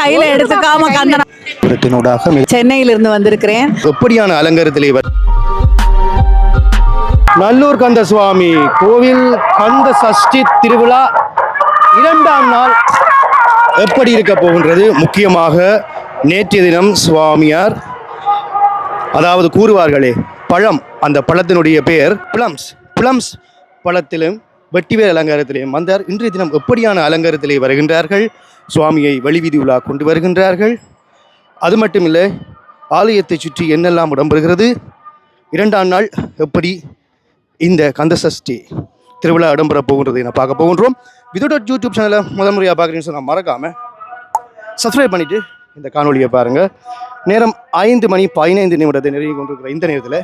கையில எடுத்துக்காம கந்தனா சென்னையிலிருந்து வந்திருக்கிறேன். எப்படியான அலங்காரத்திலே நல்லூர் கந்த சுவாமி கோவில் கந்த சஷ்டி திருவிழா இரண்டாம் நாள். எப்படி இருக்க போகின்றது? முக்கியமாக நேற்றைய தினம் சுவாமியார் அதாவது கூறுவார்களே பழம் அந்த பழத்தினுடைய பெயர் பிளம்ஸ். பிளம்ஸ் பழத்திலும் வெட்டிவேல் அலங்காரத்திலேயும் வந்தார். இன்றைய தினம் எப்படியான அலங்காரத்திலே வருகின்றார்கள்? சுவாமியை வழிவீதி உலா கொண்டு வருகின்றார்கள். அது மட்டுமில்லை ஆலயத்தை சுற்றி என்னெல்லாம் இடம்பெறுகிறது இரண்டாம் நாள் எப்படி இந்த கந்தசஷ்டி திருவிழா இடம்பெற போகின்றதை நான் பார்க்க போகின்றோம். விதோட யூடியூப் சேனலை முதல் முறையாக பார்க்குறீங்கன்னு சொன்னால் மறக்காமல் சப்ஸ்கிரைப் பண்ணிவிட்டு இந்த காணொலியை பாருங்கள் நேரம் ஐந்து மணி பதினைந்து நிமிடத்தை நெருங்கி கொண்டிருக்கிற இந்த நேரத்தில்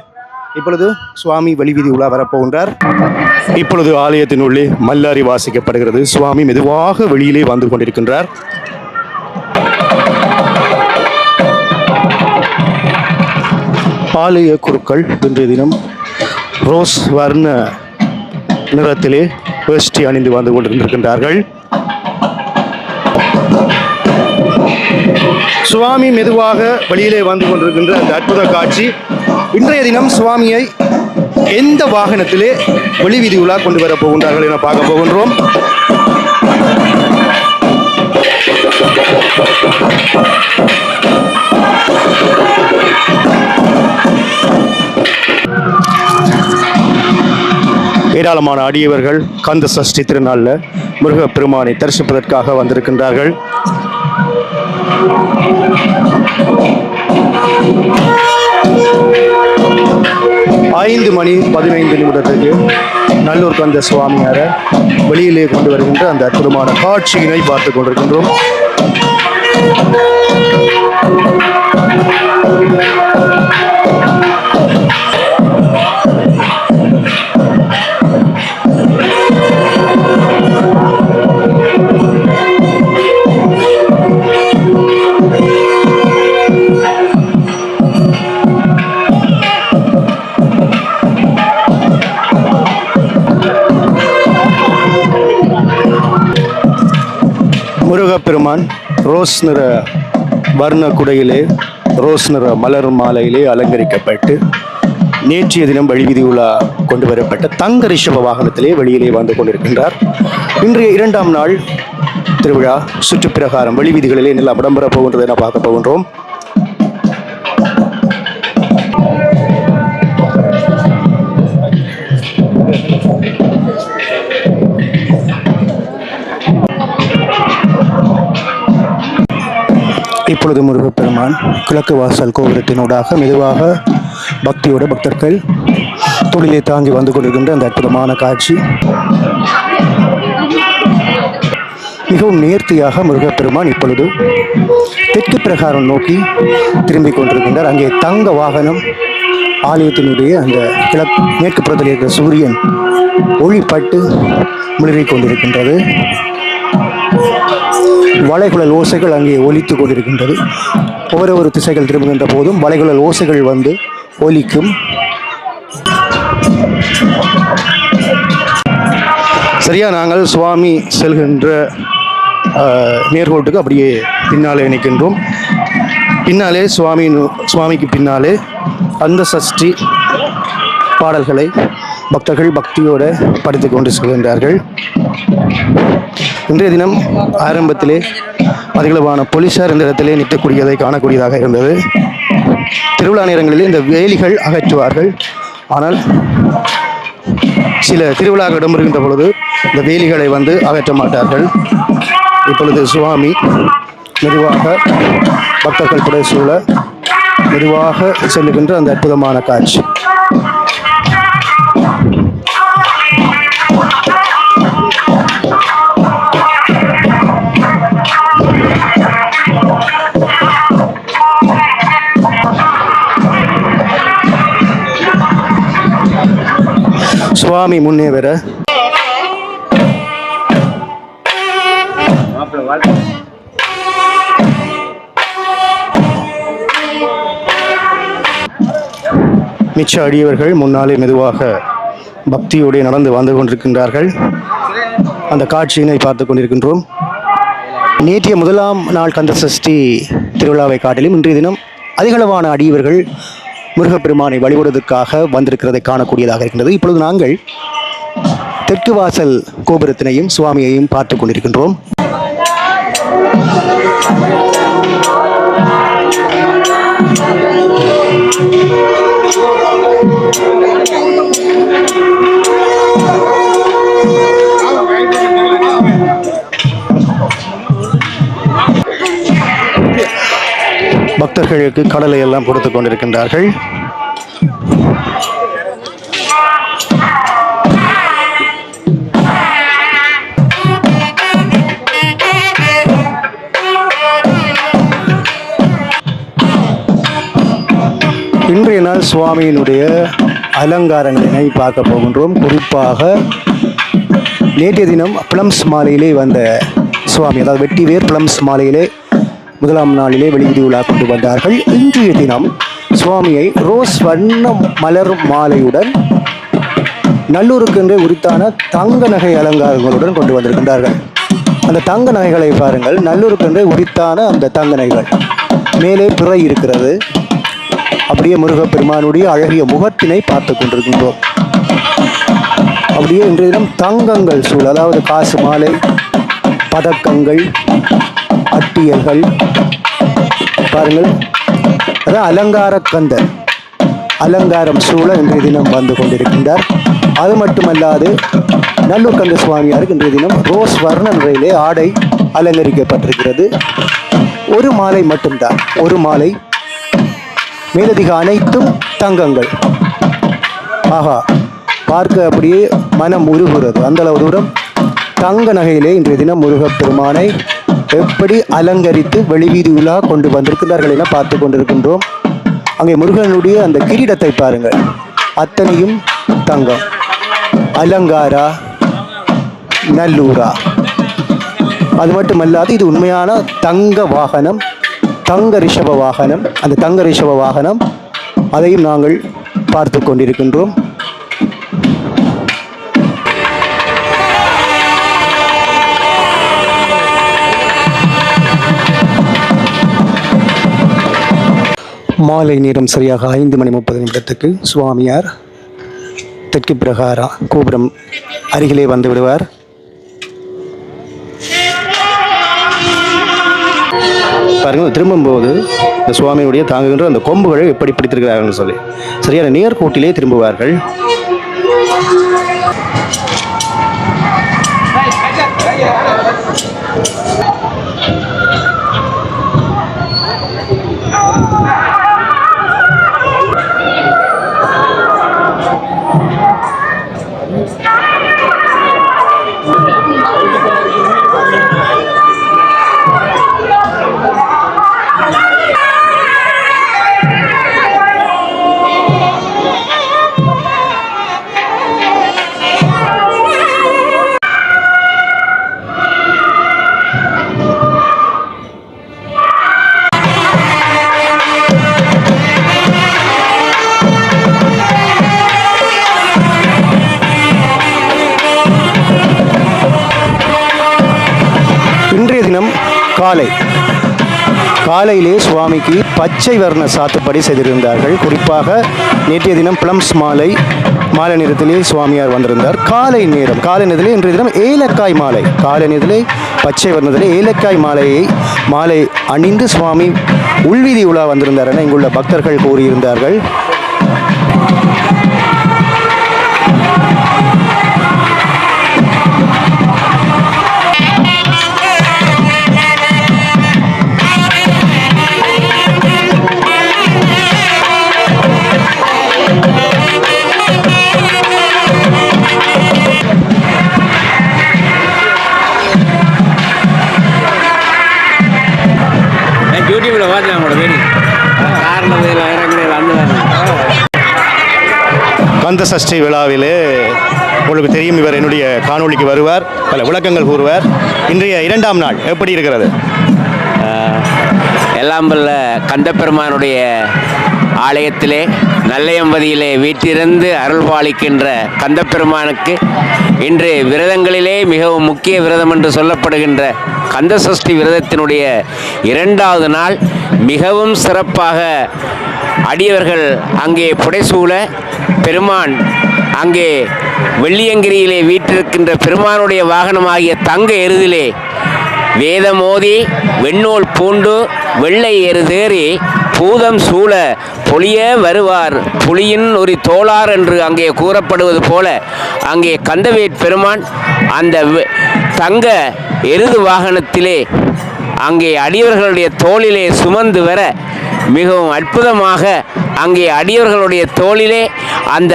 இப்பொழுது சுவாமி வழிவீதி உலா வரப்போகின்றார். இப்பொழுது ஆலயத்தின் உள்ளே மல்லாரி வாசிக்கப்படுகிறது. சுவாமி மெதுவாக வெளியிலே வந்து கொண்டிருக்கின்றார். ஆலய குருக்கள் இன்றைய தினம் ரோஸ் வர்ண நிறத்திலே வேஷ்டி அணிந்து வந்து கொண்டிருக்கின்றார்கள். சுவாமி மெதுவாக வெளியிலே வந்து கொண்டிருக்கின்ற அந்த அற்புத காட்சி இன்றைய தினம் சுவாமியை எந்த வாகனத்திலே வெளிவீதி உலா கொண்டு வர போகின்றார்கள் என பார்க்க போகின்றோம். ஏராளமான அடியவர்கள் கந்த சஷ்டி திருநாளில் முருகப்பெருமானை தரிசிப்பதற்காக வந்திருக்கின்றார்கள். ஐந்து மணி பதினைந்து நிமிடத்துக்கு நல்லூர் கந்த சுவாமியாரை வெளியிலே கொண்டு வருகின்ற அந்த அற்புதமான காட்சியினை பார்த்து கொண்டிருக்கின்றோம். முருகப்பெருமான் ரோஸ் நிற வர்ண குடையிலே ரோஸ் நிற மலர் மாலையிலே அலங்கரிக்கப்பட்டு நேற்றைய தினம் வழிவிதி உலா கொண்டு வரப்பட்ட தங்க ரிஷப வாகனத்திலே வெளியிலே வந்து கொண்டிருக்கின்றார். இன்றைய இரண்டாம் நாள் திருவிழா சுற்றுப்பிரகாரம் வெளிவீதிகளிலே எல்லாம் இடம்பெற போகின்றது என பார்க்க போகின்றோம். இப்பொழுது முருகப்பெருமான் கிழக்கு வாசல் கோபுரத்தினூடாக மெதுவாக பக்தியோட பக்தர்கள் தொழிலை தாங்கி வந்து கொண்டிருக்கின்ற அந்த அற்புதமான காட்சி. மிகவும் நேர்த்தியாக முருகப்பெருமான் இப்பொழுது தெற்கு பிரகாரம் நோக்கி திரும்பிக் கொண்டிருக்கின்றார். அங்கே தங்க வாகனம் ஆலயத்தினுடைய அந்த கிழக்கு மேற்கு புறத்தில் இருக்கிற சூரியன் ஒளிப்பட்டு முழுகிக் கொண்டிருக்கின்றது. வளைகுழல் ஓசைகள் அங்கே ஒலித்து கொண்டிருக்கின்றது. ஒவ்வொரு ஒரு திசைகள் திரும்புகின்ற போதும் வளைகுழல் ஓசைகள் வந்து ஒலிக்கும். சரியா நாங்கள் சுவாமி செல்கின்ற நேர்கோட்டுக்கு அப்படியே பின்னாலே நிற்கின்றோம் பின்னாலே சுவாமி சுவாமிக்கு பின்னாலே அந்த சஷ்டி பாடல்களை பக்தர்கள் பக்தியோடு படித்து கொண்டு செல்கின்றார்கள். இன்றைய தினம் ஆரம்பத்திலே அதிகளவான போலீசார் இந்த இடத்திலே நிற்கக்கூடியதை காணக்கூடியதாக இருந்தது. திருவிழா நேரங்களில் இந்த வேலிகள் அகற்றுவார்கள். ஆனால் சில திருவிழாக்கள் இடம்பெறுகின்ற பொழுது இந்த வேலிகளை வந்து அகற்ற மாட்டார்கள். இப்பொழுது சுவாமி மெதுவாக பக்தர்கள் புடை சூழ மெதுவாக செல்லுகின்ற அந்த அற்புதமான காட்சி. சுவாமி முன்னே வர. மிச்ச அடியவர்கள் முன்னாலே மெதுவாக பக்தியோடு நடந்து வந்து கொண்டிருக்கின்றார்கள். அந்த காட்சியினை பார்த்து கொண்டிருக்கின்றோம். நேற்றைய முதலாம் நாள் கந்த சஷ்டி திருவிழாவை காட்டிலும் இன்றைய தினம் அதிகளவான அடியவர்கள் முருகப்பெருமானை வழிபடுவதற்காக வந்திருக்கிறதை காணக்கூடியதாக இருக்கின்றது. இப்பொழுது நாங்கள் தெற்கு வாசல் கோபுரத்தினையும் சுவாமியையும் பார்த்து கொண்டிருக்கின்றோம். பக்தர்களுக்கு கடலை எல்லாம் கொடுத்து கொண்டிருக்கின்றார்கள். இன்றைய நாள் சுவாமியினுடைய அலங்காரங்களினை பார்க்க போகின்றோம். குறிப்பாக நேற்றைய தினம் பிளம்ஸ் மாலையிலே வந்த சுவாமி அதாவது வெட்டிவேர் பிளம்ஸ் மாலையிலே முதலாம் நாளிலே வெளியீடு விழா கொண்டு வந்தார்கள். இன்றைய தினம் சுவாமியை ரோஸ் வண்ண மலர் மாலையுடன் நல்லூருக்கென்றே உரித்தான தங்க நகை அலங்காரங்களுடன் கொண்டு வந்திருக்கின்றார்கள். அந்த தங்க நகைகளை பாருங்கள். நல்லூருக்கென்றே உரித்தான அந்த தங்க நகைகள். மேலே பிறை இருக்கிறது. அப்படியே முருகப்பெருமானுடைய அழகிய முகத்தினை பார்த்து கொண்டிருக்கின்றோம். அப்படியே இன்றைய தினம் தங்கங்கள் சூழ் அதாவது காசு மாலை பதக்கங்கள் அட்டியல்கள் பாருங்கள். அதான் அலங்கார கந்தர். அலங்காரம் சூழ இன்றைய தினம் வந்து கொண்டிருக்கின்றார். அது மட்டுமல்லாது நல்லூர் கந்த சுவாமியாருக்கு இன்றைய தினம் ரோஸ் வர்ண முறையிலே ஆடை அலங்கரிக்கப்பட்டிருக்கிறது. ஒரு மாலை மட்டும்தான். ஒரு மாலை. மேலதிக அனைத்தும் தங்கங்கள். ஆஹா. பார்க்க அப்படியே மனம் உருகுறது அந்த அளவு தூரம் தங்க நகையிலே இன்றைய தினம் முருகப்பெருமானை எப்படி அலங்கரித்து வெளிவீதி உலா கொண்டு வந்திருக்கிறார்கள் என பார்த்து கொண்டிருக்கின்றோம். அங்கே முருகனுடைய அந்த கிரீடத்தை பாருங்கள். அத்தனையும் தங்கம். அலங்காரா? நல்லூரா? அது மட்டுமல்லாது இது உண்மையான தங்க வாகனம் தங்க ரிஷப வாகனம். அந்த தங்க ரிஷப வாகனம் அதையும் நாங்கள் பார்த்து கொண்டிருக்கின்றோம். மாலை நேரம் சரியாக ஐந்து மணி முப்பது நிமிடத்துக்கு சுவாமியார் தெற்கு பிரகாரா கோபுரம் அருகிலே வந்து விடுவார். பாருங்கள் திரும்பும்போது இந்த சுவாமியுடைய தாங்குகின்ற அந்த கொம்புகளை எப்படி பிடித்திருக்கிறார்கள் சொல்லி. சரியான நேர்கோட்டிலே திரும்புவார்கள். காலை. காலையிலே சுவாமிக்கு பச்சை வர்ண சாத்துப்படி செய்திருந்தார்கள். குறிப்பாக நேற்றைய தினம் பிளம்ஸ் மாலை மாலை நேரத்திலே சுவாமியார் வந்திருந்தார். காலை நேரம் காலை நேரத்திலே இன்றைய தினம் ஏலக்காய் மாலை. காலை நேரத்திலே பச்சை வர்ணத்திலே ஏலக்காய் மாலையை மாலை அணிந்து சுவாமி உள்வீதி உலா வந்திருந்தார் என இங்குள்ள பக்தர்கள் கூறியிருந்தார்கள். கந்த சஷ்டி விழாவிலே உங்களுக்கு தெரியும் இவர் என்னுடைய காணொளிக்கு வருவார் பல விளக்கங்கள் கூறுவார். இன்றைய இரண்டாம் நாள் எப்படி இருக்கிறது? எல்லாம் வல்ல கந்தப்பெருமானுடைய ஆலயத்திலே நல்லையம்பதியிலே வீட்டிலிருந்து அருள்பாலிக்கின்ற கந்தப்பெருமானுக்கு இன்று விரதங்களிலே மிகவும் முக்கிய விரதம் என்று சொல்லப்படுகின்ற கந்த சஷ்டி விரதத்தினுடைய இரண்டாவது நாள் மிகவும் சிறப்பாக அடியவர்கள் அங்கே புடைசூழ பெருமான் அங்கே வெள்ளியங்கிரியிலே வீட்டிருக்கின்ற பெருமானுடைய வாகனமாகிய தங்க எருதிலே வேதமோதி வெண்ணூல் பூண்டு வெள்ளை எருதேறி பூதம் சூழ பொலிய வருவார். புலியின் ஒரு தோளார் என்று அங்கே கூறப்படுவது போல அங்கே கந்தவேட் பெருமான் அந்த தங்க எருது வாகனத்திலே அங்கே அடியவர்களுடைய தோளிலே சுமந்து வர மிகவும் அற்புதமாக அங்கே அடியவர்களுடைய தோளிலே அந்த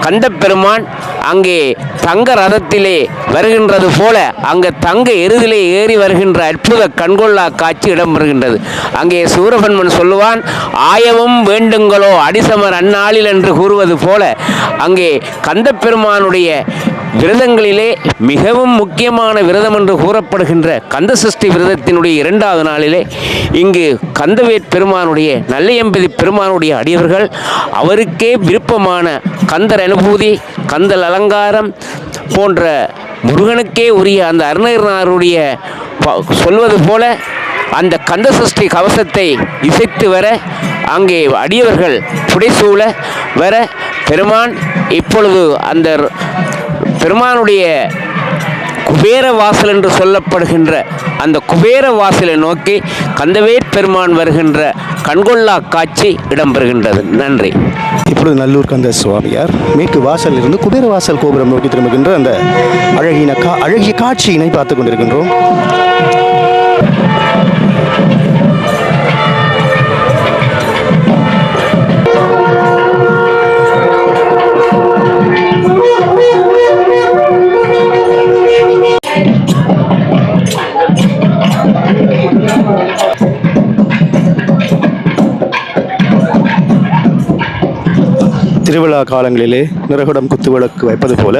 கந்தப்பெருமான் அங்கே தங்க ரதத்திலே வருகின்றது போல அங்கே தங்க எருதிலே ஏறி வருகின்ற அற்புத கண்கொள்ளா காட்சி இடம்பெறுகின்றது. அங்கே சூரபன்மன் சொல்லுவான் ஆயவும் வேண்டுங்களோ அடிசமர் அந்நாளில் என்று கூறுவது போல அங்கே கந்தப்பெருமானுடைய விரதங்களிலே மிகவும் முக்கியமான விரதம் என்று கூறப்படுகின்ற கந்த சஷ்டி விரதத்தினுடைய இரண்டாவது நாளிலே இங்கு கந்தவேட் பெருமானுடைய நல்லையம்பதி பெருமானுடைய அடியவர்கள் அவருக்கே விருப்பமான கந்தர் அனுபூதி கந்தல் அலங்காரம் போன்ற முருகனுக்கே உரிய அந்த அருணகிரிநாதருடைய ப- சொல்வது போல அந்த கந்த சஷ்டி கவசத்தை இசைத்து வர அங்கே அடியவர்கள் புடைசூழ வர பெருமான் இப்பொழுது அந்த பெருமானுடைய குபேர வாசல் என்று சொல்லப்படுகின்ற அந்த குபேர வாசலை நோக்கி கந்தவேற் பெருமான் வருகின்ற கண்கொள்ளா காட்சி இடம்பெறுகின்றது. நன்றி. இப்பொழுது நல்லூர் கந்த சுவாமியார் மேற்கு வாசலில் இருந்து குபேர வாசல் கோபுரம் நோக்கி திரும்புகின்ற அந்த அழகின கா அழகிய காட்சியினை பார்த்து கொண்டிருக்கின்றோம். திருவிழா காலங்களிலே நிறகுடம் குத்துவிளக்கு வைப்பது போல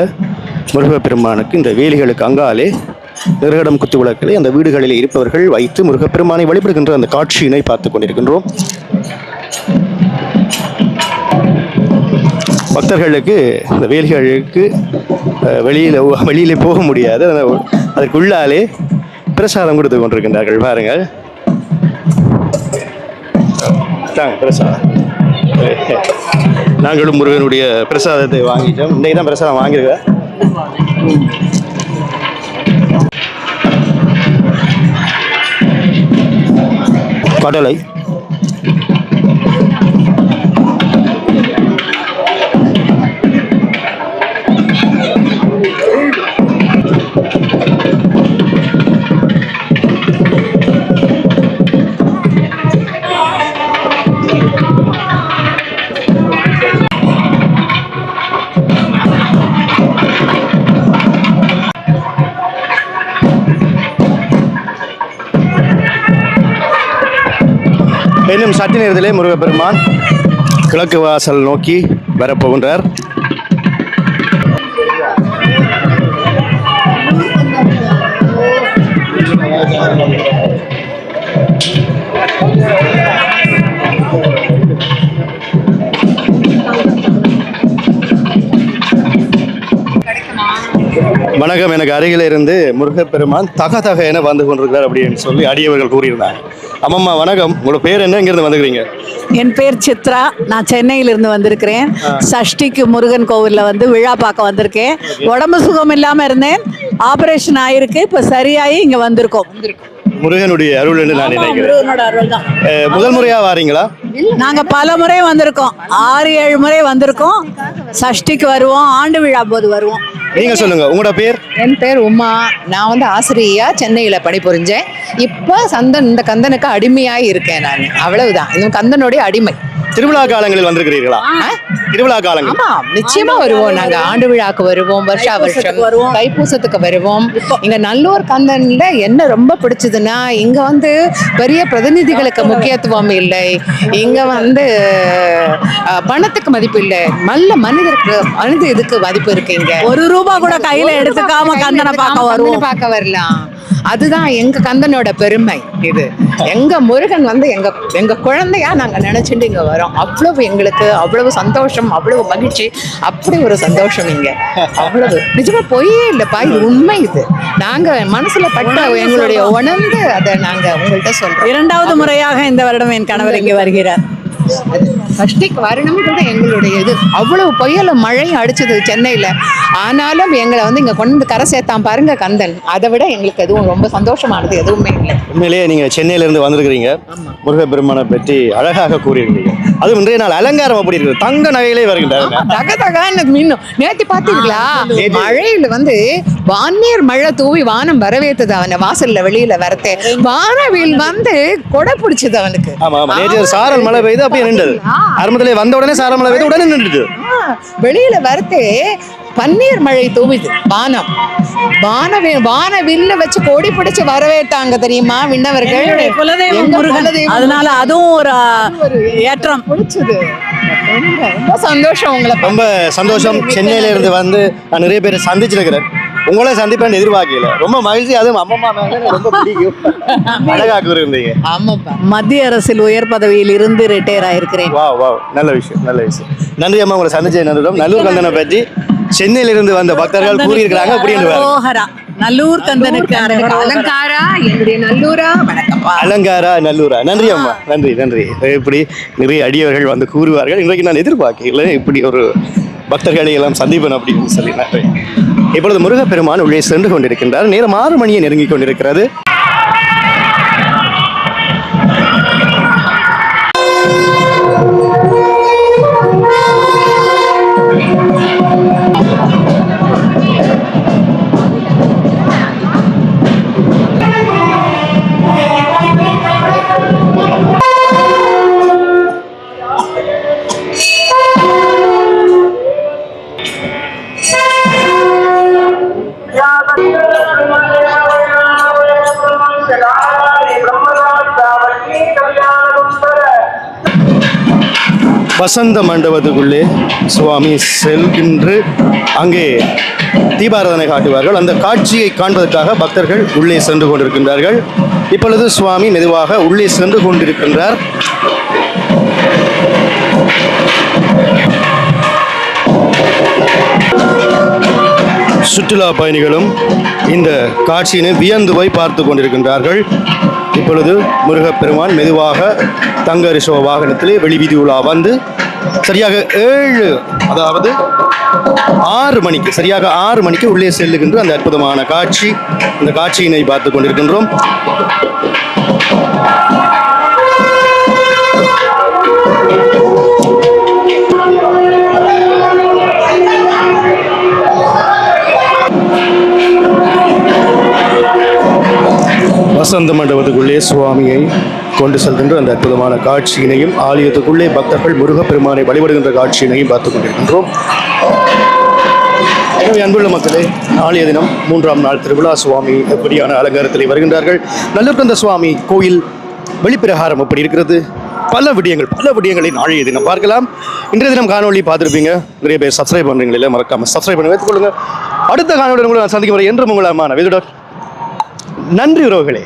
முருகப்பெருமானுக்கு இந்த வேலிகளுக்கு அங்காலே நிறகுடம் குத்துவிளக்கிலே அந்த வீடுகளில் இருப்பவர்கள் வைத்து முருகப்பெருமானை வழிபடுகின்ற அந்த காட்சியினை பார்த்து கொண்டிருக்கின்றோம். பக்தர்களுக்கு இந்த வேலிகளுக்கு வெளியில் வெளியிலே போக முடியாது. அதற்குள்ளாலே பிரசாதம் கொடுத்து கொண்டிருக்கின்றார்கள். பாருங்கள். தாங்க பிரசாதம். நாங்களும் முருகனுடைய பிரசாதத்தை வாங்கிட்டோம். இன்னைக்கு தான் பிரசாதம் வாங்கியிருக்கேன். கடலை. இன்னும் சற்று நேரத்திலே முருகப்பெருமான் கிழக்கு வாசல் நோக்கி வரப்போகின்றார். வணக்கம். எனக்கு அருகில் இருந்து முருகப்பெருமான் தக தக என வந்து கொண்டிருக்கிறார் அப்படின்னு சொல்லி அடியவர்கள் கூறியிருந்தாங்க. அம்மம்மா வணக்கம். உங்களோட பேர் என்ன? இங்கிருந்து வந்துக்கிறீங்க? என் பேர் சித்ரா. நான் சென்னையிலிருந்து வந்திருக்கிறேன். சஷ்டிக்கு முருகன் கோவிலில் வந்து விழா பார்க்க வந்திருக்கேன். உடம்பு சுகம் இல்லாமல் இருந்தேன். ஆபரேஷன் ஆயிருக்கு. இப்போ சரியாகி இங்கே வந்திருக்கோம். முருகனுடைய அருள் என்று நான் நினைக்கிறேன். முதல் முறையா வாரீங்களா? நாங்கள் பல முறை வந்திருக்கோம். ஆறு ஏழு முறை வந்திருக்கோம். சஷ்டிக்கு வருவோம். ஆண்டு விழா போது வருவோம். நீங்க சொல்லுங்க உங்களோட பேர்? என் பேர் உமா. நான் வந்து ஆசிரியா சென்னையில் பணிபுரிஞ்சேன் இப்போ சந்தன் இந்த கந்தனுக்கு அடிமையாக இருக்கேன் நான். அவ்வளவுதான். இந்த கந்தனுடைய அடிமை. திருவிழா காலங்களில் வந்திருக்கிறீர்களா? திருவிழா காலங்கள். ஆமா நிச்சயமா வருவோம். நாங்க ஆண்டு விழாக்கு வருவோம் வருஷா வருஷம். தைப்பூசத்துக்கு வருவோம். தைப்பூசத்துக்கு வருவோம். இங்க நல்லூர் கந்தன்ல என்ன ரொம்ப பிடிச்சதுன்னா இங்க வந்து பெரிய பிரதிநிதிகளுக்கு முக்கியத்துவம் இல்லை. இங்க வந்து பணத்துக்கு மதிப்பு இல்லை. நல்ல மனிதருக்கு மனித இதுக்கு மதிப்பு இருக்கு இங்க. ஒரு ரூபா கூட கையில் எடுத்துக்காம கந்தனை பார்க்க வருவோம். பார்க்க வரலாம். அதுதான் எங்க கந்தனோட பெருமை இது. எங்க முருகன் வந்து எங்க எங்க குழந்தையா நாங்க நினைச்சிட்டு இங்க வரோம். அவ்வளவு எங்களுக்கு அவ்வளவு சந்தோஷம் அவ்வளவு மகிழ்ச்சி அப்படி ஒரு சந்தோஷம் இங்க. அவ்வளவு. நிஜமா பொய்யே இல்லப்பா இது உண்மை இது. நாங்க மனசுல பட்ட எங்களுடைய உணர்ந்து அதை நாங்க உங்கள்கிட்ட சொல்றோம். இரண்டாவது முறையாக இந்த வருடம் என் கணவர் இங்கே வருகிறார். சஷ்டிக்கு வரணும் கூட எங்களுடைய இது அவ்வளவு புயல மழையும் அடிச்சது சென்னையில. ஆனாலும் எங்களை வந்து இங்க கொண்டு கரை சேர்த்தான் பாருங்க கந்தன். அதை விட எங்களுக்கு எதுவும் ரொம்ப சந்தோஷமானது எதுவுமே இல்லை. உண்மையிலேயே நீங்க சென்னையில இருந்து வந்திருக்கிறீங்க முருகப்பெருமானை பற்றி அழகாக கூறியிருந்தீங்க. அதுவும் இன்றைய நாள் அலங்காரம் அப்படி இருக்குது தங்க நகையிலே வருகின்றாங்க தக தகான்னு மின்னும். நேத்து பாத்தீங்களா மழையில வந்து வானியர் மழை தூவி வானம் வரவேத்தது அவனை வாசல்ல வெளியில வரத்தே. வானவில் வந்து கொடை பிடிச்சது அவனுக்கு. ஆமா நேற்று சாரல் மழை பெய்து அப்படியே நின்றது. ஆரம்பத்திலே வந்த உடனே சாரல் மழை பெய்து உடனே நின்றுது. வெளியில வரத்தே பன்னீர் மழை தூவிது. வானம். வானவி வானவில்ல வச்சு கொடி பிடிச்சு வரவேற்றாங்க தெரியுமா விண்ணவர்கள்? அதனால அதுவும் ஒரு ஏற்றம். பிடிச்சது ரொம்ப ரொம்ப சந்தோஷம் உங்களை. ரொம்ப சந்தோஷம். சென்னையில இருந்து வந்து நான் நிறைய பேரை சந்திச்சிருக்கிறேன். உங்களே சந்திப்பேன் எதிர்பார்க்கல. ரொம்ப மகிழ்ச்சி. அதுவும் அம்மம்மா ரொம்ப பிடிக்கும். அழகா கூறியிருந்தீங்க. ஆமாப்பா மத்திய அரசில் உயர் பதவியில் இருந்து ரிட்டையர் ஆயிருக்கிறேன். வா வா நல்ல விஷயம் நல்ல விஷயம். நன்றி அம்மா உங்களை சந்திச்ச நன்றிடம் நல்லூர் கந்தனை பற்றி சென்னையில இருந்து வந்த பக்தர்கள் கூறியிருக்கிறாங்க. அப்படின்னு. நல்லூர் கந்தனுக்கு. அலங்காரா? என்னுடைய நல்லூரா? வணக்கம்ப்பா. அலங்காரா நல்லூரா. நன்றி அம்மா. நன்றி நன்றி. இப்படி நிறைய அடியவர்கள் வந்து கூறுவார்கள். இன்றைக்கு நான் எதிர்பார்க்கல. இப்படி ஒரு பக்தர்களை எல்லாம் சந்திப்பேன் அப்படின்னு சொல்லி. நன்றி. இப்பொழுது முருகப்பெருமான் உள்ளே சென்று கொண்டிருக்கின்றார். நேரம் ஆறு மணியை நெருங்கி கொண்டிருக்கிறது. வசந்த மண்டபத்துக்குள்ளே சுவாமி செல்கின்று அங்கே தீபாராதனை காட்டுவார்கள். அந்த காட்சியை காண்பதற்காக பக்தர்கள் உள்ளே சென்று கொண்டிருக்கின்றார்கள். இப்பொழுது சுவாமி மெதுவாக உள்ளே சென்று கொண்டிருக்கின்றார். சுற்றுலா பயணிகளும் இந்த காட்சியினை வியந்து போய் பார்த்து கொண்டிருக்கின்றார்கள். இப்பொழுது முருகப்பெருமான் மெதுவாக தங்க ரிஷவ வாகனத்திலே வெளிவீதி உலா வந்து சரியாக ஏழு அதாவது ஆறு மணிக்கு சரியாக ஆறு மணிக்கு உள்ளே செல்லுகின்ற அந்த அற்புதமான காட்சி. இந்த காட்சியினை பார்த்து கொண்டிருக்கின்றோம். வசந்த மண்டபத்துக்குள்ளே சுவாமியை கொண்டு செல்கின்ற அந்த அற்புதமான காட்சியினையும் ஆலயத்துக்குள்ளே பக்தர்கள் முருகப்பெருமானை வழிபடுகின்ற காட்சியினையும் பார்த்துக் கொண்டிருக்கின்றோம். எனவே அன்புள்ள மக்களே நாளைய தினம் மூன்றாம் நாள் திருவிழா. சுவாமி எப்படியான அலங்காரத்தில் வருகின்றார்கள். நல்லூர்கந்த சுவாமி கோயில் வெளிப்பிரகாரம் எப்படி இருக்கிறது? பல விடயங்கள் பல விடயங்களை நாளைய தினம் பார்க்கலாம். இன்றைய தினம் காணொலி பார்த்துருப்பீங்க. நிறைய பேர் சப்ஸ்கிரைப் பண்ணுறீங்களே மறக்காமல் சப்ஸ்கிரைப் பண்ணி வைத்துக் அடுத்த காணொலி உங்களை நான் சந்திக்கும் வரை என்றும் உங்களை அம்மா நன்றி உறவுகளே.